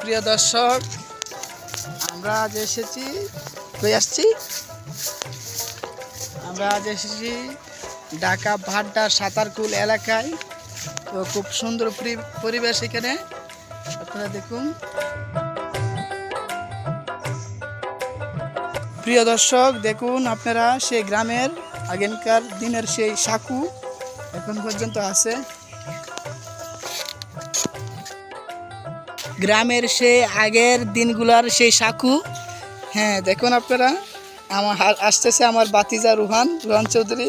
প্রিয় দর্শক, আমরা আজ এসেছি, কই আসছি? আমরা আজ এসেছি ঢাকা ভাড্ডা সাঁতারকুল এলাকায়। তো খুব সুন্দর পরি- পরিবেশ এখানে। আপনারা দেখুন। প্রিয় দর্শক, দেখুন আপনারা সেই গ্রামের, আগেনকার দিনের সেই সাকু এখন পর্যন্ত আছে। গ্রামের সেই আগের দিনগুলার সেই সাকু হ্যাঁ দেখুন আপনারা, আমার আসতেছে আমার বাতিজা রুহান রুহান চৌধুরী।